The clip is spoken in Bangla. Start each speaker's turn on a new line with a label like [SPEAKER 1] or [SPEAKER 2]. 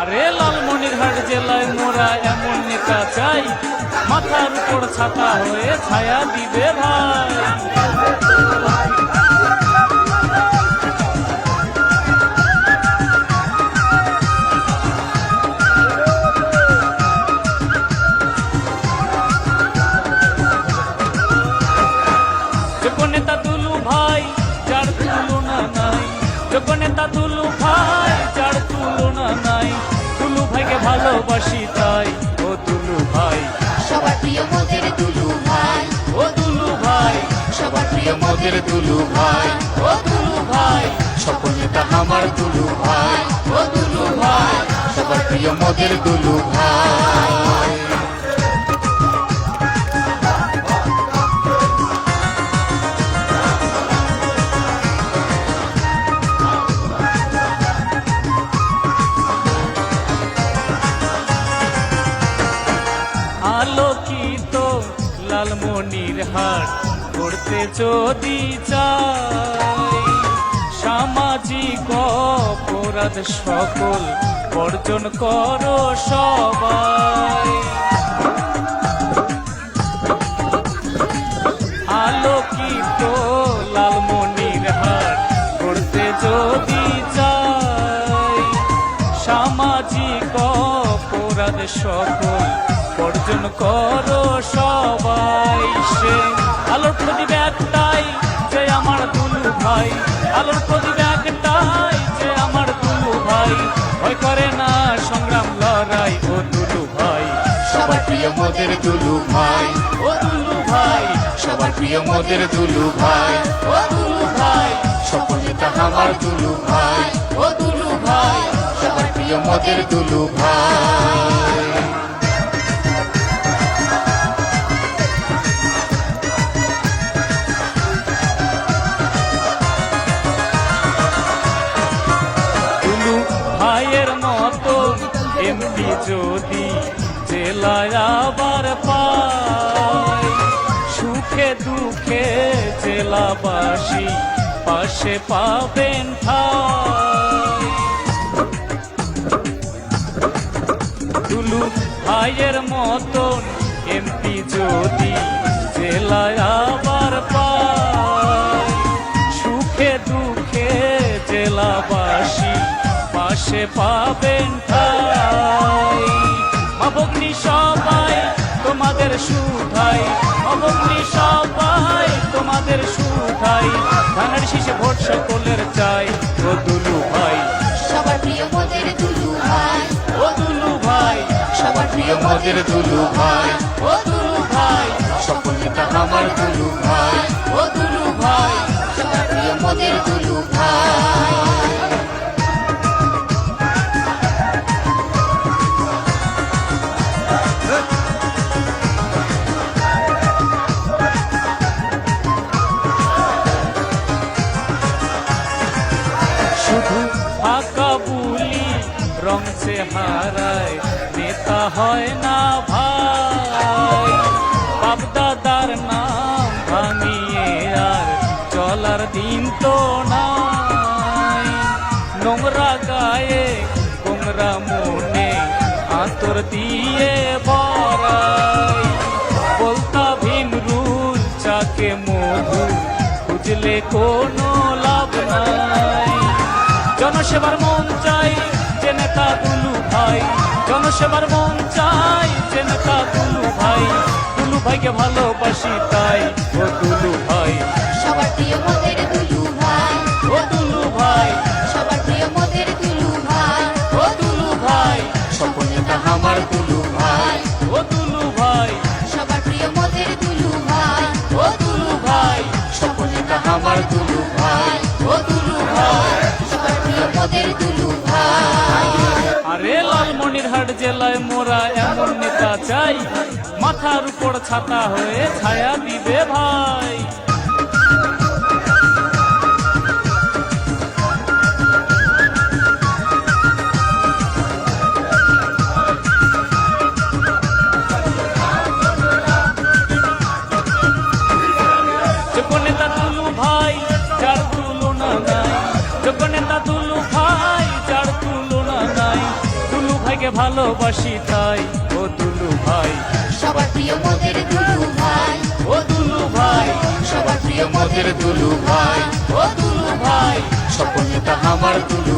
[SPEAKER 1] আরে লালমনিরহাট জেলায় মোরা এমন নেতা চাই, মাথার উপর ছাতা হয়ে ছায়া দিবে ভাই। নেতা দুলু ভাই, যার তুলনা নাই যোগ্য নেতা দুলু ভালোবাসি তাই ও দুলু ভাই।
[SPEAKER 2] সবার প্রিয় মোদের দুলু ভাই।
[SPEAKER 1] ও দুলু ভাই।
[SPEAKER 2] সবার প্রিয় মোদের দুলু ভাই।
[SPEAKER 1] ও দুলু ভাই।
[SPEAKER 2] সকল নেতা আমার দুলু ভাই।
[SPEAKER 1] ও দুলু ভাই।
[SPEAKER 2] সবার প্রিয় মোদের দুলু ভাই।
[SPEAKER 1] লালমনির হাট করতে যদি চাই, সামাজিক অপরাধ সকল বর্জন করো সবাই। আলোকিত লালমনির হাট করতে যদি চাই, সামাজিক অপরাধ সকল বর্জন করো সবাই সে। আলোর প্রদীপ একটাই যে আমার দুলু ভাই। আলোর প্রদীপ একটাই যে আমার দুলু ভাই। ভয় করে না সংগ্রাম লড়াই ও দুলু ভাই।
[SPEAKER 2] সবার প্রিয় মোদের দুলু ভাই।
[SPEAKER 1] ও দুলু ভাই।
[SPEAKER 2] সবার প্রিয় মোদের দুলু ভাই।
[SPEAKER 1] ও দুলু ভাই।
[SPEAKER 2] সকল নেতা আমার দুলু ভাই।
[SPEAKER 1] ও দুলু ভাই।
[SPEAKER 2] সবার প্রিয় মোদের দুলু ভাই।
[SPEAKER 1] এমপি যদি জেলায় আবার সুখে দুঃখে জেলাবাসী পাশে পাবেন ভাইয়ের মতন এমপি যদি জেলায় পাশে পাবেন ঠাই। অবগ্নি সবাই তোমাদের সুধাই। অবগ্নি সবাই তোমাদের সুধাই। ধানের শীষে ভোট সকলের চাই। ও দুলু ভাই।
[SPEAKER 2] সবার প্রিয় মোদের দুলু ভাই।
[SPEAKER 1] ও দুলু ভাই।
[SPEAKER 2] সবার প্রিয় মোদের দুলু ভাই।
[SPEAKER 1] ও দুলু ভাই।
[SPEAKER 2] সকল নেতা আমার দুলু ভাই।
[SPEAKER 1] ও দুলু ভাই।
[SPEAKER 2] সবার প্রিয় মোদের দুলু ভাই।
[SPEAKER 1] ফাঁকা বুলি রং হারায়, নেতা হয় না ভাই। বাপদাদার নাম ভাঙিয়ে আর চলার দিন তো নাই। নোংরা গায়ে গোমরা মনে আতর দিয়ে বড়াই। বলতা ভীম রুল চাকে মধু খুঁজলে কোনো লাভ নাই। জনসেবার মন চাই যে নেতা দুলু ভাই। জনসেবার মন চাই যে নেতা দুলু ভাই। দুলু ভাইকে ভালোবাসি তাই। ও দুলু ভাই।
[SPEAKER 2] সবার প্রিয় মোদের দুলু ভাই।
[SPEAKER 1] ও দুলু ভাই।
[SPEAKER 2] সবার প্রিয় মোদের দুলু ভাই।
[SPEAKER 1] ও দুলু ভাই।
[SPEAKER 2] সকল নেতা আমার দুলু ভাই।
[SPEAKER 1] ও দুলু ভাই।
[SPEAKER 2] সবার প্রিয় মোদের দুলু ভাই।
[SPEAKER 1] ও দুলু ভাই।
[SPEAKER 2] সকল নেতা আমার দুলু
[SPEAKER 1] জেলায় মোরা এমন নেতা চাই মাথার উপর ছাতা হয়ে ছায়া দিবে ভাই। ভালোবাসি তাই ও দুলু ভাই।
[SPEAKER 3] সবার প্রিয় মোদের দুলু ভাই।
[SPEAKER 1] ও দুলু ভাই।
[SPEAKER 3] সবার প্রিয়
[SPEAKER 2] মোদের দুলু ভাই।
[SPEAKER 1] ও দুলু ভাই।
[SPEAKER 2] সপনটা আমার দুলু